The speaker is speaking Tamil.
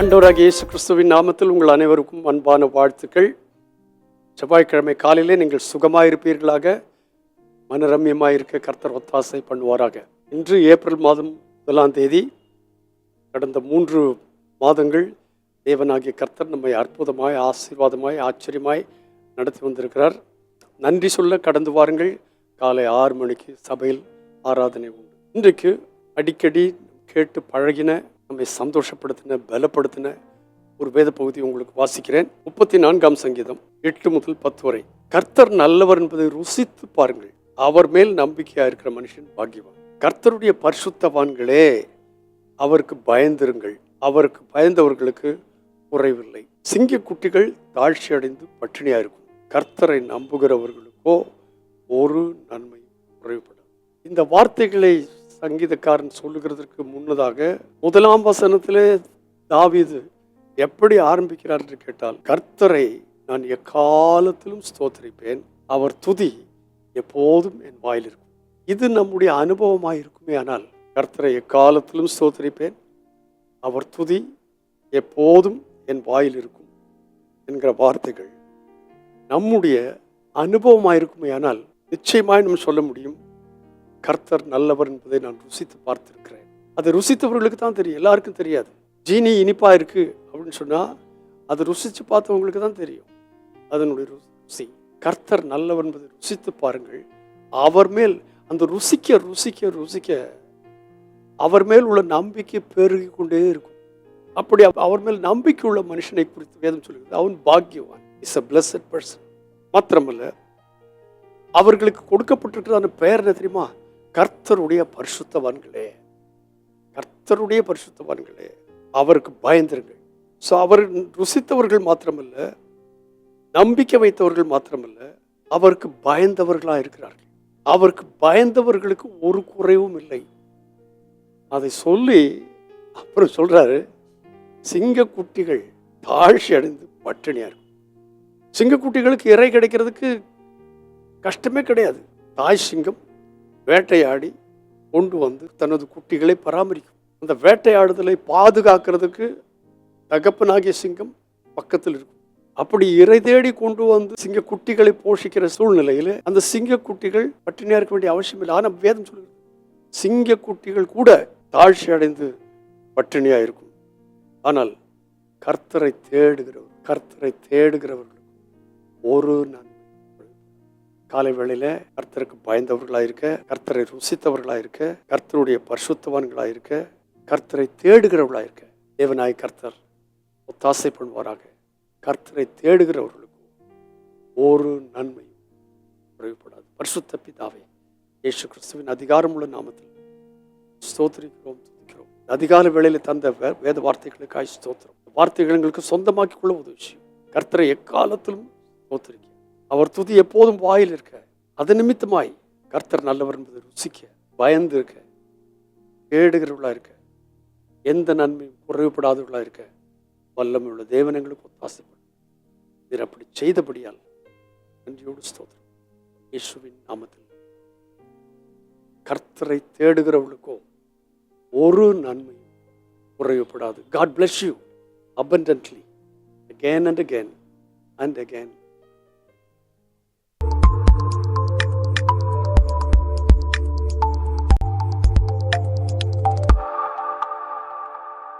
அன்றோராக இயேசு கிறிஸ்துவின் நாமத்தில் உங்கள் அனைவருக்கும் அன்பான வாழ்த்துக்கள். செவ்வாய்க்கிழமை காலையிலே நீங்கள் சுகமாயிருப்பீர்களாக. மனரம்யமாயிருக்க கர்த்தர் ஒத்தாசை பண்ணுவாராக. இன்று ஏப்ரல் மாதம் முதலாம் தேதி கடந்த மூன்று மாதங்கள் தேவனாகிய கர்த்தர் நம்மை அற்புதமாய் ஆசீர்வாதமாய் ஆச்சரியமாய் நடத்தி வந்திருக்கிறார். நன்றி சொல்ல கடந்து வாருங்கள். காலை ஆறு மணிக்கு சபையில் ஆராதனை உண்டு. இன்றைக்கு அடிக்கடி கேட்டு பழகின நம்மை சந்தோஷப்படுத்தின பலப்படுத்தின ஒரு வேத பகுதி உங்களுக்கு வாசிக்கிறேன். முப்பத்தி நான்காம் சங்கீதம் எட்டு முதல் பத்து வரை. கர்த்தர் நல்லவர் என்பதை ருசித்து பாருங்கள். அவர் மேல் நம்பிக்கையா இருக்கிற மனுஷன் பாக்கியவான். கர்த்தருடைய பரிசுத்தவான்களே அவருக்கு பயந்திருங்கள். அவருக்கு பயந்தவர்களுக்கு குறைவில்லை. சிங்க குட்டிகள் தாழ்ச்சி அடைந்து பட்டினியா இருக்கும். கர்த்தரை நம்புகிறவர்களுக்கோ ஒரு நன்மை குறைவுபடும் இந்த வார்த்தைகளை சங்கீதக்காரன் சொல்லுகிறதுக்கு முன்னதாக முதலாம் வசனத்திலே தாவிது எப்படி ஆரம்பிக்கிறார் என்று கேட்டால் கர்த்தரை நான் எக்காலத்திலும் ஸ்தோத்தரிப்பேன். அவர் துதி எப்போதும் என் வாயில் இருக்கும் இது நம்முடைய அனுபவமாக இருக்குமே ஆனால் கர்த்தரை எக்காலத்திலும் ஸ்தோத்தரிப்பேன். அவர் துதி எப்போதும் என் வாயில் இருக்கும் என்கிற வார்த்தைகள் நம்முடைய அனுபவமாக இருக்குமே ஆனால் நிச்சயமாய் நம்ம சொல்ல முடியும் கர்த்தர் நல்லவர் என்பதை நான் ருசித்து பார்த்திருக்கிறேன். அதை ருசித்தவர்களுக்கு தான் தெரியும். எல்லாருக்கும் தெரியாது. ஜீனி இனிப்பா இருக்கு அப்படின்னு சொன்னா அதை ருசிச்சு பார்த்தவங்களுக்கு தான் தெரியும். அதனுடைய ருசி. கர்த்தர் நல்லவர் என்பதை ருசித்து பாருங்கள். அவர் மேல் அந்த ருசிக்க ருசிக்க ருசிக்க அவர் மேல் உள்ள நம்பிக்கை பெருகி கொண்டே இருக்கும். அப்படி அவர் மேல் நம்பிக்கை உள்ள மனுஷனை குறித்து வேதம் சொல்லுகிறது. அவன் பாக்கியவான். இஸ் அ பிளஸட் பர்சன் மாத்திரமல்ல அவர்களுக்கு கொடுக்கப்பட்டிருக்கிறதான பெயர் என்ன தெரியுமா? கர்த்தருடைய பரிசுத்தவான்களே கர்த்தருடைய பரிசுத்தவான்களே அவருக்கு பயந்திருங்கள். ஸோ அவர் ருசித்தவர்கள் மாத்திரமல்ல நம்பிக்கை வைத்தவர்கள் மாத்திரமல்ல அவருக்கு பயந்தவர்களாக இருக்கிறார்கள். அவருக்கு பயந்தவர்களுக்கு ஒரு குறைவும் இல்லை. அதை சொல்லி அப்புறம் சொல்கிறாரு சிங்கக்குட்டிகள் தாழ்ச்சி அடைந்து பட்டினியாக இருக்கும். சிங்கக்குட்டிகளுக்கு இறை கிடைக்கிறதுக்கு கஷ்டமே கிடையாது. தாய் சிங்கம் வேட்டையாடி கொண்டு வந்து தனது குட்டிகளை பராமரிக்கும். அந்த வேட்டையாடுதலை பாதுகாக்கிறதுக்கு தகப்பனாகிய சிங்கம் பக்கத்தில் இருக்கும். அப்படி இறை தேடி கொண்டு வந்து சிங்க குட்டிகளை போஷிக்கிற சூழ்நிலையில் அந்த சிங்க குட்டிகள் பட்டினியாக இருக்க வேண்டிய அவசியம் இல்லை. ஆனால் வேதம் சொல்லுது. சிங்க குட்டிகள் கூட தாழ்ச்சி அடைந்து பட்டினியாக இருக்கும். ஆனால் கர்த்தரை தேடுகிறவர் கர்த்தரை தேடுகிறவர்கள் ஒரு நன் காலை வேளையில கர்த்தருக்கு பயந்தவர்களா இருக்க கர்த்தரை ருசித்தவர்களா இருக்க கர்த்தருடைய பரிசுத்தவான்களா இருக்க கர்த்தரை தேடுகிறவர்களா இருக்க தேவநாய கர்த்தர் ஒத்தாசை பண்ணுவாராக. கர்த்தரை தேடுகிறவர்களுக்கு ஒரு நன்மையும் குறைவுபடாது. பரிசுத்த பிதாவே இயேசு கிறிஸ்துவின் அதிகாரமுள்ள நாமத்தில் ஸ்தோத்திரிக்கிறோம் துதிக்கிறோம். அதிகால வேளையில தந்த வே- வேத வார்த்தைகளுக்காய் ஸ்தோத்திரம். வார்த்தைகள் எங்களுக்கு சொந்தமாக்கி கொள்ள உதவி கர்த்தரை எக்காலத்திலும் ஸ்தோத்திரிக்க அவர் துதி எப்போதும் வாயில் இருக்க. அது நிமித்தமாய் கர்த்தர் நல்லவர் என்பதை ருசிக்க பயந்து இருக்க. தேடுகிறவர்களா இருக்க. எந்த நன்மையும் குறைவுபடாதவர்களாக இருக்க. வல்லமை உள்ள தேவனங்களுக்கு ஒத்தாசைப்படும் இதில் அப்படி செய்தபடியால் நன்றியோடு ஸ்தோத்திரம். இயேசுவின் நாமத்தில். கர்த்தரை தேடுகிறவர்களுக்கோ ஒரு நன்மையும் குறைவுபடாது. God bless you abundantly again and again and again.